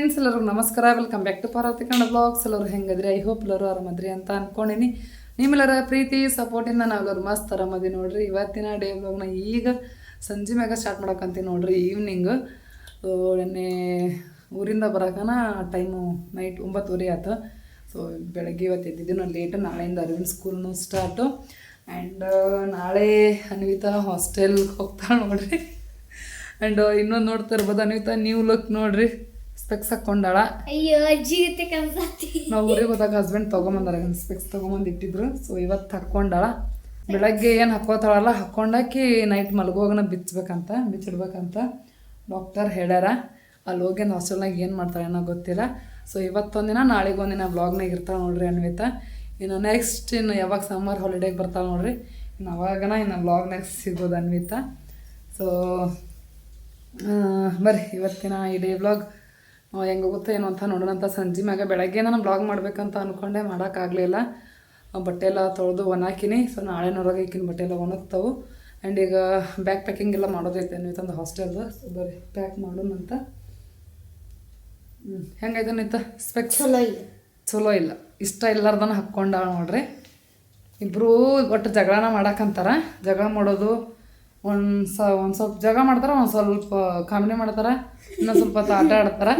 Friends ಎಲ್ಲರಿಗೂ ನಮಸ್ಕಾರ. Welcome back to Parvati Kannada blogs ಎಲ್ಲರೂ ಹೆಂಗದ್ರಿ? ಐ ಹೋಪ್ ಎಲ್ಲರೂ ಆರಾಮದ್ರಿ ಅಂತ ಅನ್ಕೊಂಡಿನಿ. ನಿಮ್ಮೆಲ್ಲರ ಪ್ರೀತಿ ಸಪೋರ್ಟಿಂದ ನಾವೆಲ್ಲರೂ ಮಸ್ತ್ ಆರಾಮದಿ ನೋಡ್ರಿ. ಇವತ್ತಿನ ಡೇ ಬ್ಲಾಗ್ನ ಈಗ ಸಂಜೆ ಮ್ಯಾಗ ಸ್ಟಾರ್ಟ್ ಮಾಡೋಕಂತೀನಿ ನೋಡ್ರಿ. ಈವ್ನಿಂಗ್ ನೆನ್ನೆ ಊರಿಂದ ಬರೋಕನ ಟೈಮು ನೈಟ್ ಒಂಬತ್ತುವರೆ ಆಯ್ತು ಸೊ ಬೆಳಗ್ಗೆ ಇವತ್ತು ಎದ್ದಿದ್ದು. ಲೇಟ್ ನಾಳೆಯಿಂದ ಅರವಿಂದ್ ಸ್ಕೂಲ್ನು ಸ್ಟಾರ್ಟು ಆ್ಯಂಡ್ ನಾಳೆ ಅನ್ವಿತಾ ಹಾಸ್ಟೆಲ್ಗೆ ಹೋಗ್ತಾಳೆ ನೋಡ್ರಿ. ಆ್ಯಂಡ್ ಇನ್ನೊಂದು ನೋಡ್ತಾ ಇರ್ಬೋದು ಅನ್ವಿತಾ ನೀವು ಲುಕ್ ನೋಡ್ರಿ. ಸ್ಪೆಕ್ಸ್ ಹಾಕೊಂಡಾಳ. ಅಯ್ಯೋ ಜೀವಿತ ಕನ್ಸತಿ. ನಾವು ಊರಿಗೆ ಹೋದಾಗ ಹಸ್ಬೆಂಡ್ ತೊಗೊಂಬಂದಾರ ಸ್ಪೆಕ್ಸ್ ತೊಗೊಂಬಂದು ಇಟ್ಟಿದ್ರು. ಸೊ ಇವತ್ತು ಹಾಕೊಂಡಾಳ. ಬೆಳಗ್ಗೆ ಏನು ಹಾಕೋತಾಳಲ್ಲ ಹಾಕೊಂಡಾಕಿ ನೈಟ್ ಮಲಗೋಗನ ಬಿಚ್ಚಬೇಕಂತ ಬಿಚ್ಚಿಡ್ಬೇಕಂತ ಡಾಕ್ಟರ್ ಹೇಳ್ಯಾರ. ಅಲ್ಲಿ ಹೋಗಿ ಹಾಸ್ಟೆಲ್ನಾಗ ಏನು ಮಾಡ್ತಾಳೆ ಏನೋ ಗೊತ್ತಿಲ್ಲ. ಸೊ ಇವತ್ತೊಂದಿನ ನಾಳೆಗೊಂದಿನ ಬ್ಲಾಗ್ನಾಗ ಇರ್ತಾಳೆ ನೋಡ್ರಿ ಅನ್ವಿತಾ. ಇನ್ನು ನೆಕ್ಸ್ಟ್ ಇನ್ನು ಯಾವಾಗ ಸಮ್ಮರ್ ಹಾಲಿಡೇಗೆ ಬರ್ತಾಳೆ ನೋಡ್ರಿ. ಇನ್ನು ಅವಾಗನ ಇನ್ನು ಬ್ಲಾಗ್ನಾಗ ಸಿಗ್ಬೋದು ಅನ್ವಿತಾ. ಸೊ ಬರ್ರಿ ಇವತ್ತಿನ ಈ ಡೇ ಬ್ಲಾಗ್ ಹೆಂಗೆ ಹೋಗುತ್ತೆ ಏನು ಅಂತ ನೋಡೋಣ ಅಂತ ಸಂಜೆ ಮ್ಯಾಗ ಬೆಳಗ್ಗೆ ನಾನು ಬ್ಲಾಗ್ ಮಾಡಬೇಕಂತ ಅಂದ್ಕೊಂಡೆ ಮಾಡೋಕ್ಕಾಗಲಿಲ್ಲ ಬಟ್ಟೆ ಎಲ್ಲ ತೊಳೆದು ಒಣಾಕಿನಿ. ಸೊ ನಾಳೆ ನೋಡೋಕೆ ಇಕ್ಕಿನ ಬಟ್ಟೆ ಎಲ್ಲ ಒಣಗ್ತಾವು. ಆ್ಯಂಡ್ ಈಗ ಬ್ಯಾಗ್ ಪ್ಯಾಕಿಂಗ್ ಎಲ್ಲ ಮಾಡೋದೈತೆ ನೀವು ತಂದು ಹಾಸ್ಟೆಲ್ದು ಸೊ ಬರ್ರಿ ಪ್ಯಾಕ್ ಮಾಡೋಣ ಅಂತ. ಹ್ಞೂ ಹೆಂಗೈತೆ ನೀತ ಸ್ಪೆಕ್ಸ್ ಚಲೋ ಇಲ್ಲ. ಚಲೋ ಇಲ್ಲ. ಇಷ್ಟ ಇಲ್ಲಾರ್ದನ ಹಾಕ್ಕೊಂಡ ನೋಡ್ರಿ. ಇಬ್ಬರು ಒಟ್ಟು ಜಗಳನ ಮಾಡಕ್ಕಂತಾರ ಜಗಳ ಮಾಡೋದು ಒಂದು ಸ ಒಂದು ಸ್ವಲ್ಪ ಜಗ ಮಾಡ್ತಾರೆ ಒಂದು ಸ್ವಲ್ಪ ಕಾಮಿಡಿ ಮಾಡ್ತಾರೆ ಇನ್ನೊಂದು ಸ್ವಲ್ಪ ಹೊತ್ತು ಆಟ ಆಡ್ತಾರೆ.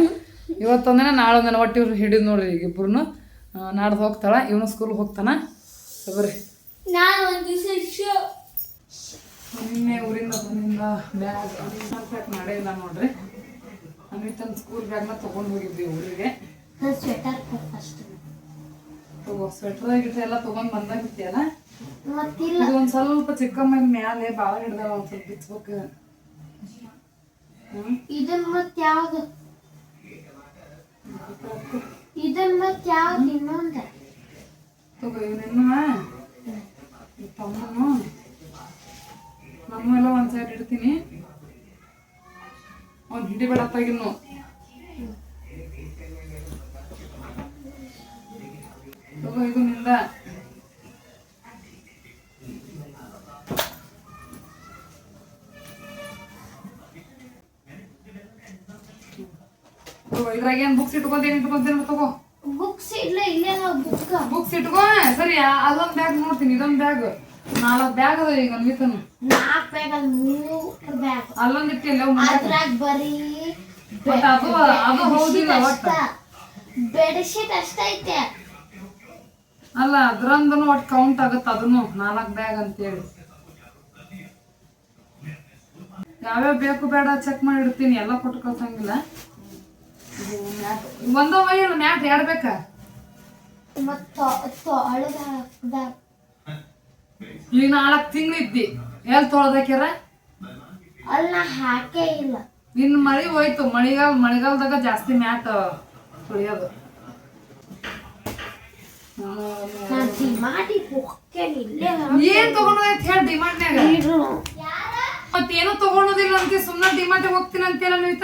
ಇವತ್ತೊಂದಿನ ನಾಳೆ ಒಟ್ಟಿ ಇವ್ರು ಹಿಡಿದು ನೋಡ್ರಿ ಈಗ ಇಬ್ರು ನಾಡ್ದು ಹೋಗ್ತಾಳೆ ಇವನು ಸ್ಕೂಲ್ಗೆ ಹೋಗ್ತಾನೆ. ಬರ್ರಿ. ನಾನು ಒಂದು ದಿವಸ ನಿನ್ನೆ ಊರಿಂದ ಬಂದಿಂದ ಬ್ಯಾಗ್ ಪ್ಯಾಕ್ ಮಾಡೇ ಇಲ್ಲ ನೋಡ್ರಿ. ಅನ್ವಿತನ ಸ್ಕೂಲ್ ಬ್ಯಾಗ್ನ ತೊಗೊಂಡು ಹೋಗಿದ್ವಿ ಊರಿಗೆ. ಸ್ವೆಟರ್ ಸ್ವೆಟ್ರ್ ಗಿಟ್ರ್ ಎಲ್ಲ ತೊಗೊಂಡು ಬಂದಾಗಿತ್ತಲ್ಲ ಮತ್ತಿಲ್ಲ ಇದು ಒಂದ್ ಸ್ವಲ್ಪ ಚಿಕ್ಕಮ್ಮ ಮ್ಯಾಲೆ ಬಾಳ ಹಿಡ್ದಾವ ಒಂದ್ ಸ್ವಲ್ಪ ಬಿಚ್ಬೇಕು. ಹ್ಮ್. ಇದನ್ ಮತ್ ಯಾವ್ದು? ಇದನ್ ಮತ್ ಯಾವ್ದು ಇನ್ನೊಂದ? ತಗೋ ಇವನಿನ್ನು. ತಮ್ಮನು. ನಮ್ಮ ಎಲ್ಲ ಒಂದ್ ಸೈಡ್ ಇಡ್ತೀನಿ. ಅವ್ನ್ ಹಿಡಿಬೇಡತ್ತಾಗಿನ್ನು ತಗೋ ಇದು ನಿಂದ. ಇದ್ರಾಗ ಏನ್ ಬುಕ್ಸ್ ಇಟ್ಕೊಂತೀನಿ ಇಟ್ಕೊಂತೀನಿ ತಗೋ. ಬುಕ್ಸ್ ಇಲ್ಲ ಇಲ್ಲೇ ಬುಕ್ ಬುಕ್ಸ್ ಇಟ್ಕೋ. ಸರಿ ಅದೊಂದ್ ಬ್ಯಾಗ್ ನೋಡ್ತೀನಿ ಇದೊಂದ್ ಬ್ಯಾಗ್ ನಾಲ್ಕು ಬ್ಯಾಗ್ ಅದ ಈಗ ಅನ್ವಿತನು ನಾಲ್ಕು ಬ್ಯಾಗ್ ಅಲ್ಲಿ ಮೂರು ಬ್ಯಾಗ್ ಅಲ್ಲೊಂದ್ ಇಟ್ಟಿಲ್ಲ ಅದ್ರಾಗ ಬರೀ ಅದು ಅದು ಹೌದಿಲ್ಲ ಒಟ್ಟ. ಬೆಡ್ಶೀಟ್ ಅಷ್ಟ ಐತೆ. ಅಲ್ಲ ಅದ್ರಂದನು ಒಟ್ಟು ಕೌಂಟ್ ಆಗತ್ತ ಅದನ್ನು. ನಾಲ್ಕು ಬ್ಯಾಗ್ ಅಂತೇಳಿ. ಯಾವ್ಯಾವ ಬೇಕು ಬೇಡ ಚೆಕ್ ಮಾಡಿ ಇಡ್ತೀನಿ. ಎಲ್ಲ ಕೊಟ್ಟು ಕಳ್ಸಂಗಿಲ್ಲ. ಒಂದವ ಇಲ್ಲ ಮ್ಯಾಟ್ ಎರಡು ಬೇಕಾ? ಮತ್ತ ಅಳದ ಈಗ ನಾಲ್ಕು ತಿಂಗಳು ಇದ್ದಿ ಎಲ್ಲಿ ತೊಳ್ದಾಕ್ಯಾರ ಅಲ್ಲಿ ನಾ ಹಾಕೇ ಇಲ್ಲ. ನಿನ್ನ ಮಳಿ ಹೋಯ್ತು. ಮಳಿಗಾಲ ಮಳಿಗಾಲದಾಗ ಜಾಸ್ತಿ ಮ್ಯಾಟ್ ತೊಳಿಯೋದು. ಏನ್ ತಗೊಂಡೋದೈತ್ ಹೇಳಿ ಡಿಮಾಂಡ್ನಾಗ. ಮತ್ತೇನು ತಗೊಳೋದಿಲ್ಲ ಅಂತ ಸುಮ್ಮನೆ ಡಿಮಾಂಡ್ ಹೋಗ್ತೀನಿ ಅಂತೀರ ನೀತ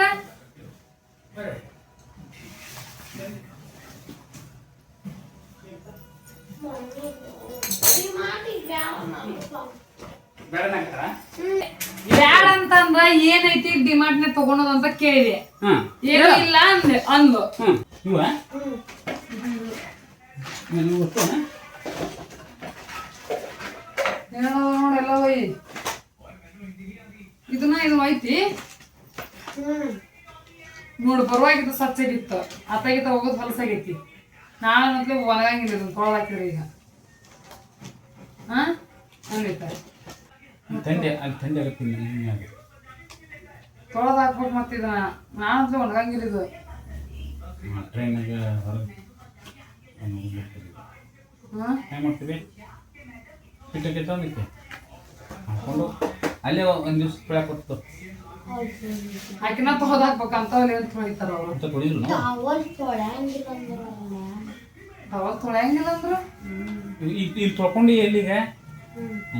ಬ್ಯಾಡ ಅಂತಂದ್ರ ಏನೈತಿ ಡಿಮಾರ್ಟ್ ನೇ ತಗೊಳೋದು ಅಂತ ಕೇಳಿದೆ. ಏನೂ ಇಲ್ಲ ಅಂದೆ ಅಂದು ಹಾಂ ಇವ? ಹ್ಮ್. ನನಗೆ ಗೊತ್ತು ಹೇಳೋ ನೋಡೆಲ್ಲ ಇದನ್ನ ಇದು ಐತಿ. ನೋಡು ಬರುವಾಗಿದ್ದು ಸಚ್ಚಾಗಿತ್ತು. ಅತ್ತಾಗಿತ್ತ ಹೋಗೋದು ಹೊಲಸಾಗೈತಿ ನಾಳೆ ಮೊದಲು ಒಣಗಂಗಿಲ್ಲ ಇದನ್ನ ತೊಗೊಳಾಕಿರಿ ಈಗ. ಹಾ ತಂದೆ ಅಲ್ಲಿ ತಂದೆ ಆಗುತ್ತೆ ನಿಮಗೆ ತೊಳೆದು ಹಾಕ್ಬೇಕು ಮತ್ತೆ ಇದನ್ನ ನಾನಂತೂ ಒಣಗಂಗಿಲ್ಲ ಇದು. ಟ್ರೈನಾಗ ಹೊರಗೆ ಏನು ಮಾಡ್ತೀವಿ? ಕಿಟ್ಟ ಕಿಟ್ಟ ಅಂದಿತ್ತು ಹಾಕೊಂಡು ಅಲ್ಲೇ ಒಂದು ದಿವ್ಸ ಕೊಡ್ತು ಆಕಿನ ತೊಳೆದು ಹಾಕ್ಬೇಕು ಅಂತವಲ್ಲಿ ಏನು ತೊಳಿತಾರ ಅವ್ರು. ಅಂತ ಟವಲ್ ತೊಳ್ಯಾಂಗಿಲ್ಲ ಅಂದ್ರಲ್ಲ. ಅವಾಗ ತೊಳೆಯಂಗಿಲ್ಲ ಅಂದ್ರ? ಇಲ್ಲಿ ತೊಳ್ಕೊಂಡು ಎಲ್ಲಿಗೆ?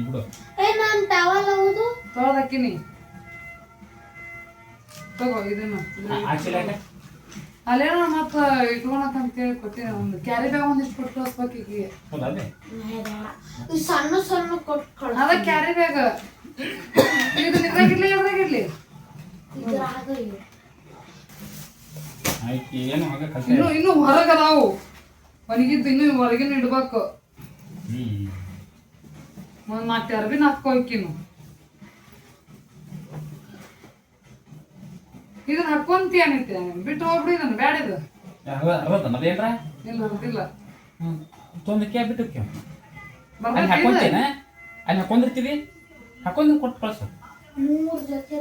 ಬಿಡು. ಏ ನಾನ್ ಟವಲ್ ಹೌದು. ತೊಳೆದು ಹಾಕಿನಿ ತಗೋ ಇದನ್ನ ಅಲ್ಲೇನೋ ಮತ್ತೆ ಅಂತ ಹೇಳಿ ಕೊಟ್ಟಿನ ಒಂದು. ಕ್ಯಾರಿ ಬ್ಯಾಗ್ ಒಂದಿಷ್ಟು ಕೊಟ್ಟು ಕಳಿಸ್ಬೇಕು ಈಗ ಈ ಸಣ್ಣ ಸಣ್ಣ ಕೊಟ್ಟು ಅದ ಕ್ಯಾರಿ ಬ್ಯಾಗ್. ಇದು ನಿದ್ರಾಗಿರ್ಲಿ ಇದ್ರಾಗಿರ್ಲಿ ಏನು ಹಾಗೆ ಕಲ್ತೆ ಇನ್ನು ಇನ್ನು ಹೊರಗೆ ಅದಾವು ಒಣಗಿದ್ದು ಇನ್ನು ಹೊರಗಿನ ಇಡ್ಬೇಕು. ಒಂದ್ ನಾಲ್ಕು ಅರ್ಬಿ ಇಕ್ಕಿನು ಇದನ್ನ ಹಾಕೊಂತಿ ಅನ್ನೈತೆ ಬಿಟ್ಟು ಹೋಗ್ಬಿಡಿ ಇದನ್ನ ಬ್ಯಾಡ ಇದು. ಇಲ್ಲ ತೊಂದಕ್ಕೆ ಅಲ್ಲಿ? ಹಾಕೊಂತೇನೆ ಅಲ್ಲಿ ಹಾಕೊಂಡಿರ್ತೀವಿ? ಹಾಕೊಂಡು ಕೊಟ್ಟು ಕಳ್ಸ. ಮೂರ್ ಜೊತೆ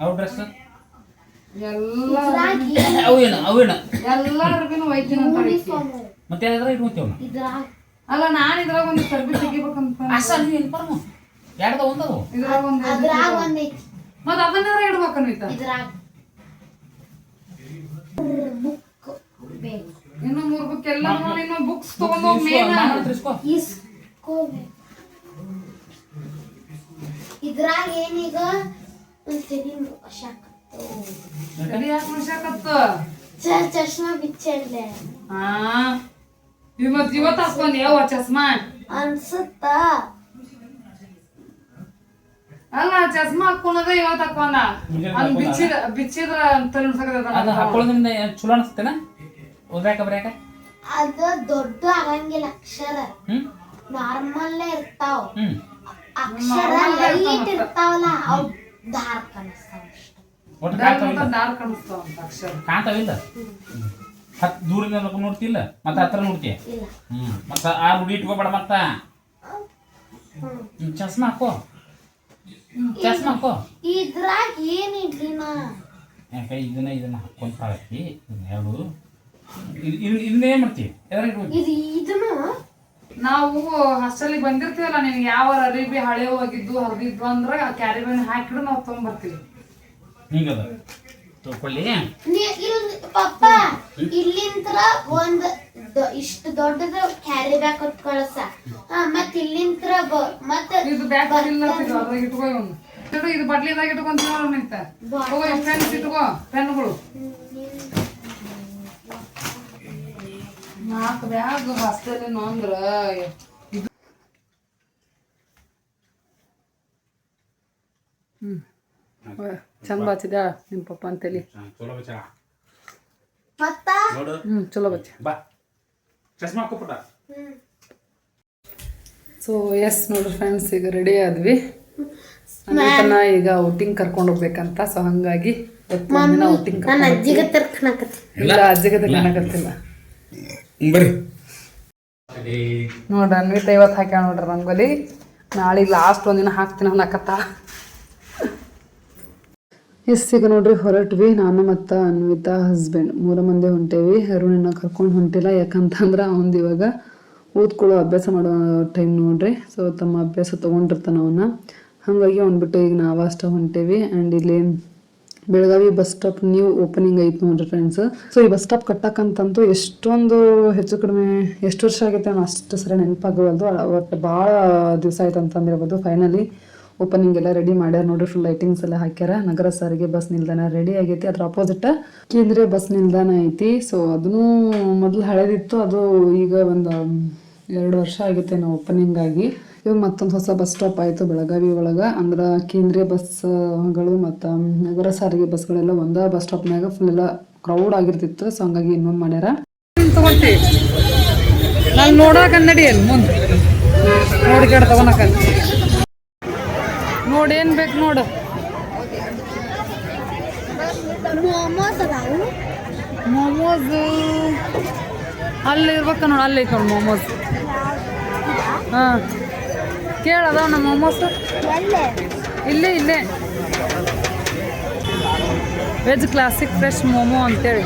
ಅವ್ರ ಡ್ರೆಸ್ ಎಲ್ಲ ಅವೇನ ಅವೇನು ಅವೇನು ಎಲ್ಲ ಅರ್ಬಿನ ಒಯ್ತೀನಿ ಮತ್ತೆ ಅಲ್ಲ ನಾನ್ ಇದ್ರಾಗ ಒಂದು ಅರ್ಬಿ ತೆಗಿಬೇಕಂತ. ನೀವು ಒಂದದು? ಇದ್ರಾಗ ಒಂದು ಅದ್ರಾಗ ಒಂದ್ ಮತ್ತ ಅದನ್ನ ಇಡ್ಬೇಕನ್ವಿತ? ಇದ್ರಾಗ. ಬುಕ್ ಬೇಕು. ಇನ್ನು ಮೂರು ಬುಕ್ ಎಲ್ಲ ನೋಡಿ ಇನ್ನು ಬುಕ್ಸ್ ತಗೊಂಡು ಮೇನ್ ಇಸ್ಕೋ ಇಸ್ಕೋಬೇಕು ಇದ್ರಾಗ ಏನೀಗ? ಒಂದ್ ತಲಿ ಶಾಕತ್ತು ತಲಿ ಯಾಕೆ ಮುಳ್ಸಾಕತ್ತ ಚ ಚಶ್ಮಾ ಹಾ ಯಾವ ಚಸ್ಮಾ? ಅನ್ಸುತ್ತ? ಅಲ್ಲ ಚಶ್ಮಾ ಹಾಕೊಂಡದ ಹಾಕೊಂಡ ಬಿಚ್ಚಿದ ಬಿಚ್ಚಿದ್ರ ತಲೆ ಹಾಕೊಳ್ಳೋದ್ರಿಂದ ಚಲೋ ಅನಿಸ್ತೇನ ಓದ್ಯಾಕ ಬರ್ಯಾಕ? ಅದ ದೊಡ್ಡ ಆಗಂಗಿಲ್ಲ ಅಕ್ಷರ. ಹ್ಮ್? ನಾರ್ಮಲ್ ಇರ್ತಾವ. ಹ್ಮ್. ಅಕ್ಷರ ಲೈಟ್ ಇರ್ತಾವಲ್ಲ ಅವು ಡಾರ್ಕ್ ಅನಿಸ್ತಾವ ಒಟ್ಟು ಕಾಣ್ತಾವಿಲ್ಲ ಡಾರ್ಕ್ ಕಾಣಿಸ್ತಾವ ಅಂತ ಅಕ್ಷರ. ಕಾಣ್ತಾವಿಲ್ಲ ಹತ್ ದೂರದಿಂದ ನೋಡ್ತಿಲ್ಲ ಮತ್ತೆ ಹತ್ರ ನೋಡ್ತೀಯ? ಇಲ್ಲ. ಹ್ಮ್. ಮತ್ತ ಆ ರೂಢಿ ಇಟ್ಕೋಬೇಡ ಮತ್ತ. ಚಸ್ಮಾ ಹಾಕೋ. ಚಸ್ಮಾ ಹಾಕೋ. ಇದ್ರಾಗ ಏನ್ ಇಡ್ಲಿ ನಾ? ಯಾಕೆ ಇದನ್ನ ಇದನ್ನ ಹಾಕೊಂತಾಳಕಿ ಎರಡು. ಇದನ್ನ ಮಾಡ್ತೀವಿ. ಇದು ಇದನ್ನು ನಾವು ಹಾಸ್ಟೆಲಿಗೆ ಬಂದಿರ್ತೀವಲ್ಲ ನಿನ್ಗೆ ಯಾವ ಅರಿಬಿ ಹಳೆ ಹೋಗಿದ್ದು ಹರಿದಿದ್ದು ಆ ಕ್ಯಾರಿ ಬ್ಯಾಗ್ ಹಾಕಿದ್ರು ನಾವು ತೊಗೊಂಡ್ಬರ್ತೀವಿ ಹಿಂಗದ? ಇಲ್ ಪಪ್ಪ ಇಲ್ಲಿಂತ್ರ ಒಂದ್ ಇಷ್ಟು ದೊಡ್ಡದ ಕ್ಯಾರಿ ಬ್ಯಾಗ್ ಕಳ್ಸ. ಮತ್ ಇಲ್ಲಿಂತ್ರ ಬ- ಮತ್ ಇದು ಬ್ಯಾಗ್ ಇಲ್ಲ ಅದ್ರಾಗ ಇಟ್ಕೋ ಇದು ಬಟ್ಲಿದಾಗ ಇಟ್ಕೊಂತೀವಿ ಅವ್ರ ನಿಂತ ತಗೋ ಪೆನ್ಸ್ ಇಟ್ಕೋ ಪೆನ್ಗಳು. ನಾಲ್ಕು ಬ್ಯಾಗ್ ಹಾಸ್ಟೆಲ್ ಅಂದ್ರ ಇದು ಹ್ಮ್. ಚಂದ ಬಾಚಿದ ನಿಮ್ಮ ಪಪ್ಪ ಅಂತೇಳಿ? ಹ್ಮ್ ಚಲೋ ಬಚ್ಚ. ಬಾ. ಚಸ್ಮಾ ಹಾಕೋಪಟ ಹ್ಮ್. ಸೊ ಎಸ್ ನೋಡ್ರಿ ಫ್ರೆಂಡ್ಸ್ ಈಗ ರೆಡಿ ಆದ್ವಿ. ಅನಿತನ ಈಗ ಔಟಿಂಗ್ ಕರ್ಕೊಂಡು ಹೋಗ್ಬೇಕಂತ ಸೊ ಹಂಗಾಗಿ ದಿನ ಔಟಿಂಗ್ ಇಲ್ಲ ಅಜ್ಜಿಗೆ ಕಾಣಕತ್ತಿಲ್ಲ ಬರ್ರಿ. ನೋಡ್ರಿ ಅನ್ವಿತ ಇವತ್ತು ಹಾಕ್ಯಾಳ ನೋಡ್ರಿ ರಂಗೋಲಿ ನಾಳೆ ಲಾಸ್ಟ್ ಒಂದಿನ ಹಾಕ್ತೀನಿ ಅನ್ನಕತ್ತ. ಎಸ್, ಈಗ ನೋಡ್ರಿ ಹೊರಟ್ವಿ ನಾನು ಮತ್ತು ಅನ್ವಿತಾ ಹಸ್ಬೆಂಡ್ ಮೂರು ಮಂದಿ ಹೊಂಟೇವಿ. ಅರುಣಿನ ಕರ್ಕೊಂಡು ಹೊಂಟಿಲ್ಲ. ಯಾಕಂತಂದ್ರೆ ಅವನದು ಇವಾಗ ಓದ್ಕೊಳ್ಳೋ ಅಭ್ಯಾಸ ಮಾಡೋ ಟೈಮ್ ನೋಡ್ರಿ. ಸೊ ತಮ್ಮ ಅಭ್ಯಾಸ ತೊಗೊಂಡಿರ್ತಾನೆ ಅವನ್ನ ಹಾಗಾಗಿ ಅವ್ನು ಬಿಟ್ಟು ಈಗ ನಾವು ಅಷ್ಟ ಹೊಂಟೇವಿ. ಆ್ಯಂಡ್ ಇಲ್ಲಿ Belagavi bus stop new opening ಐತೆ ನೋಡ್ರಿ ಫ್ರೆಂಡ್ಸ್ ಸೊ ಈ ಬಸ್ ಸ್ಟಾಪ್ ಕಟ್ಟಕ್ಕಂತಂತೂ ಎಷ್ಟೊಂದು ಹೆಚ್ಚು ಕಡಿಮೆ ಎಷ್ಟು ವರ್ಷ ಆಗೈತೆ ಅನ್ನೋ ಅಷ್ಟು ಸರಿ ನೆನಪಾಗವಲ್ದು. ಒಟ್ಟು ಭಾಳ ದಿವಸ ಆಯ್ತು ಅಂತಂದಿರ್ಬೋದು. ಫೈನಲಿ ಓಪನಿಂಗ್ ಎಲ್ಲ ರೆಡಿ ಮಾಡ್ಯಾರ ನೋಡ್ರಿ ಫುಲ್ ಲೈಟಿಂಗ್ಸ್ ಎಲ್ಲ ಹಾಕ್ಯಾರ. ನಗರ ಸಾರಿಗೆ ಬಸ್ ನಿಲ್ದಾಣ ರೆಡಿ ಆಗೈತಿ. ಅದ್ರ ಅಪೋಸಿಟ್ ಕೇಂದ್ರೀಯ ಬಸ್ ನಿಲ್ದಾಣ ಐತಿ. ಸೊ ಅದನ್ನು ಮೊದಲು ಹಳೇದಿತ್ತು. ಅದು ಈಗ ಒಂದು ಎರಡು ವರ್ಷ ಆಗೈತೆ ಓಪನಿಂಗ್ ಆಗಿ. ಇವಾಗ ಮತ್ತೊಂದು ಹೊಸ ಬಸ್ ಸ್ಟಾಪ್ ಆಯಿತು ಬೆಳಗಾವಿ ಒಳಗೆ. ಅಂದ್ರೆ ಕೇಂದ್ರೀಯ ಬಸ್ಗಳು ಮತ್ತು ನಗರ ಸಾರಿಗೆ ಬಸ್ಗಳೆಲ್ಲ ಒಂದೇ ಬಸ್ ಸ್ಟಾಪ್ನಾಗ ಫುಲ್ ಎಲ್ಲ ಕ್ರೌಡ್ ಆಗಿರ್ತಿತ್ತು. ಸೊ ಹಂಗಾಗಿ ಇನ್ನೊಂದು ಮಾಡ್ಯಾರ. ನಾನು ನೋಡಾಕ ಮುಂದೆ. ನೋಡಿ ನೋಡಿ ಏನು ಬೇಕು ನೋಡು. ಮೋಮೋಸ್, ಅಲ್ಲಿ ಇರ್ಬೇಕ ನೋಡಿ, ಅಲ್ಲಿ ಐತ ನೋಡಿ ಮೋಮೋಸ್. ಹಾಂ. ಕೇಳದ ನಮ್ಮ ಮೋಮೋಸ್ ಎಲ್ಲೇ ಇಲ್ಲೇ ಇಲ್ಲೇ. ವೆಜ್ ಕ್ಲಾಸಿಕ್ ಫ್ರೆಶ್ ಮೋಮೋ ಅಂತೇಳಿ.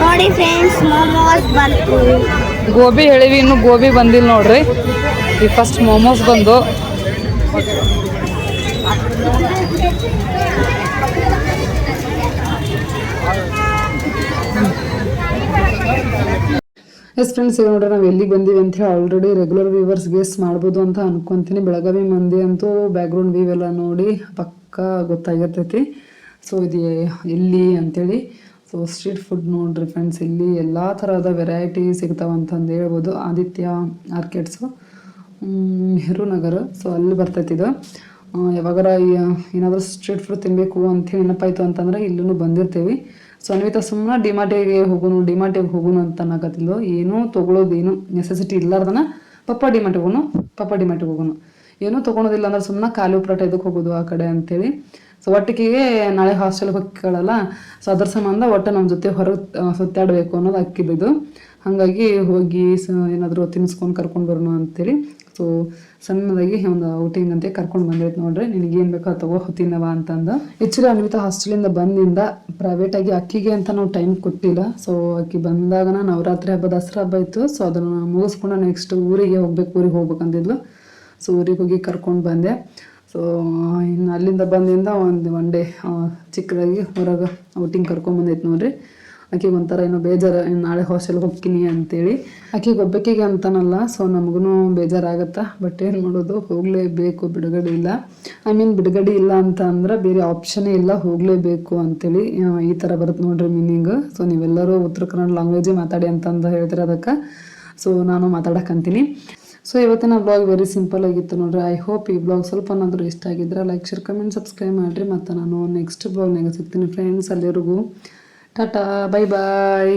ನೋಡಿ ಫ್ರೆಂಡ್ಸ್ ಮೊಮೋಸ್ ಬಂತು. ಗೋಬಿ ಹೇಳಿವಿ ಇನ್ನು ಗೋಬಿ ಬಂದಿಲ್ಲ ನೋಡ್ರಿ. ಈ ಫಸ್ಟ್ ಮೋಮೋಸ್ ಬಂದು. ಎಸ್ ಫ್ರೆಂಡ್ಸ್ ಈಗ ನೋಡ್ರಿ, ನಾವು ಎಲ್ಲಿಗೆ ಬಂದೀವಿ ಅಂತ ಹೇಳಿ ಆಲ್ರೆಡಿ ರೆಗ್ಯುಲರ್ ವ್ಯೂವರ್ಸ್ ಗೆಸ್ ಮಾಡ್ಬೋದು ಅಂತ ಅನ್ಕೊಂತೀನಿ. ಬೆಳಗಾವಿ ಮಂದಿ ಅಂತೂ ಬ್ಯಾಕ್ಗ್ರೌಂಡ್ ವ್ಯೂ ಎಲ್ಲ ನೋಡಿ ಪಕ್ಕ ಗೊತ್ತಾಗಿರ್ತೈತಿ ಸೊ ಇದು ಎಲ್ಲಿ ಅಂತೇಳಿ ಸೊ ಸ್ಟ್ರೀಟ್ ಫುಡ್ ನೋಡ್ರಿ ಫ್ರೆಂಡ್ಸ್ ಇಲ್ಲಿ ಎಲ್ಲ ಥರದ ವೆರೈಟಿ ಸಿಗ್ತಾವೆ ಅಂತಂದು ಹೇಳ್ಬೋದು. ಆದಿತ್ಯ ಆರ್ಕೆಟ್ಸು ನಗರ ಸೊ ಅಲ್ಲಿ ಬರ್ತೈತಿ ಇದು. ಯಾವಾಗಾರ ಏನಾದರೂ ಸ್ಟ್ರೀಟ್ ಫುಡ್ ತಿನ್ನಬೇಕು ಅಂತೇಳಿ ನೆನಪಾಯ್ತು ಅಂತಂದ್ರೆ ಇಲ್ಲೂ ಬಂದಿರ್ತೀವಿ. ಸೊ ಅನ್ವಿತಾ ಸುಮ್ಮನೆ ಡಿಮಾರ್ಟಿಗೆ ಹೋಗೋನು ಡಿಮಾರ್ಟಿಗೆ ಹೋಗೋನು ಅಂತ ಅನ್ನಕತ್ತಿದ್ಲು ಏನೂ ತೊಗೊಳೋದು ಏನು ನೆಸೆಸಿಟಿ ಇಲ್ಲಾರ್ದನ ಪಪ್ಪ ಡಿಮಾರ್ಟಿಗೆ ಹೋಗೋನು, ಪಪ್ಪ ಡಿಮಾರ್ಟಿಗೆ ಹೋಗೋನು. ಏನೂ ತೊಗೊಳೋದಿಲ್ಲ ಅಂದ್ರೆ ಸುಮ್ಮನೆ ಖಾಲಿ ಉಪ್ರಾಟ ಇದಕ್ಕೆ ಹೋಗೋದು ಆ ಕಡೆ ಅಂತೇಳಿ. ಸೊ ಒಟ್ಟಿಗೆ ನಾಳೆ ಹಾಸ್ಟೆಲ್ಗೆ ಹೋಗಿಕೊಳ್ಳಲ್ಲ ಸೊ ಅದರ ಸಂಬಂಧ ಒಟ್ಟು ನಮ್ಮ ಜೊತೆ ಹೊರಗೆ ಸುತ್ತಾಡಬೇಕು ಅನ್ನೋದು ಅಕ್ಕಿದ್ದು ಹಾಗಾಗಿ ಹೋಗಿ ಸ, ಏನಾದರೂ ತಿನ್ಸ್ಕೊಂಡು ಕರ್ಕೊಂಡು ಬರೋಣ ಅಂತೇಳಿ. ಸೊ ಸಣ್ಣದಾಗಿ ಒಂದು ಔಟಿಂಗ್ ಅಂತ ಕರ್ಕೊಂಡು ಬಂದೈತೆ ನೋಡ್ರಿ. ನಿನಗೆ ಏನು ಬೇಕೋ ತಗೋ ಹೊತ್ತಿನವ ಅಂತಂದು. ಆ್ಯಕ್ಚುಲಿ ಅನ್ವಿತಾ ಹಾಸ್ಟೆಲಿಂದ ಬಂದಿಂದ ಪ್ರೈವೇಟಾಗಿ ಅಕ್ಕಿಗೆ ಅಂತ ನಾವು ಟೈಮ್ ಕೊಟ್ಟಿಲ್ಲ. ಸೊ ಅಕ್ಕಿ ಬಂದಾಗ ನವರಾತ್ರಿ ಹಬ್ಬ, ದಸರಾ ಹಬ್ಬ ಇತ್ತು. ಸೊ ಅದನ್ನು ಮುಗಿಸ್ಕೊಂಡು ನೆಕ್ಸ್ಟ್ ಊರಿಗೆ ಹೋಗ್ಬೇಕು, ಊರಿಗೆ ಹೋಗ್ಬೇಕಂದಿದ್ಲು. ಸೊ ಊರಿಗೆ ಹೋಗಿ ಕರ್ಕೊಂಡು ಬಂದೆ. ಸೊ ಇನ್ನು ಅಲ್ಲಿಂದ ಬಂದಿಂದ ಒಂದು ಒನ್ ಡೇ ಚಿಕ್ಕದಾಗಿ ಹೊರಗೆ ಔಟಿಂಗ್ ಕರ್ಕೊಂಬಂದೈತೆ ನೋಡ್ರಿ. ಆಕೆಗೆ ಒಂಥರ ಏನೋ ಬೇಜಾರು ನಾಳೆ ಹಾಸ್ಟೆಲ್ ಹೋಗ್ತೀನಿ ಅಂತೇಳಿ. ಆಕೆಗೆ ಒಬ್ಬಕ್ಕಿಗೆ ಅಂತನಲ್ಲ ಸೊ ನಮಗೂ ಬೇಜಾರಾಗತ್ತಾ? ಬಟ್ ಏನು ಮಾಡೋದು? ಹೋಗಲೇಬೇಕು, ಬಿಡುಗಡೆ ಇಲ್ಲ. ಐ ಮೀನ್ ಬಿಡುಗಡೆ ಇಲ್ಲ ಅಂತ ಅಂದ್ರೆ ಬೇರೆ ಆಪ್ಷನೇ ಇಲ್ಲ, ಹೋಗಲೇಬೇಕು ಅಂತೇಳಿ ಈ ಥರ ಬರುತ್ತೆ ನೋಡ್ರಿ ಮೀನಿಂಗ್ ಸೊ ನೀವೆಲ್ಲರೂ ಉತ್ತರ ಕನ್ನಡ ಲ್ಯಾಂಗ್ವೇಜೇ ಮಾತಾಡಿ ಅಂತಂದು ಹೇಳ್ತಿರೋದಕ್ಕೆ ಸೊ ನಾನು ಮಾತಾಡಕ್ಕಂತೀನಿ ಸೊ ಇವತ್ತಿನ ಬ್ಲಾಗ್ ವೆರಿ ಸಿಂಪಲ್ ಆಗಿತ್ತು ನೋಡ್ರಿ. ಐ ಹೋಪ್ ಈ ಬ್ಲಾಗ್ ಸ್ವಲ್ಪನಾದರೂ ಇಷ್ಟ ಆಗಿದ್ರೆ ಲೈಕ್ ಶೇರ್ ಕಮೆಂಟ್ ಸಬ್ಸ್ಕ್ರೈಬ್ ಮಾಡಿರಿ. ಮತ್ತು ನಾನು ನೆಕ್ಸ್ಟ್ ಬ್ಲಾಗ್ನಾಗ ಸಿಗ್ತೀನಿ ಫ್ರೆಂಡ್ಸ್ ಅಲ್ಲಿವರೆಗೂ. Tata bye bye.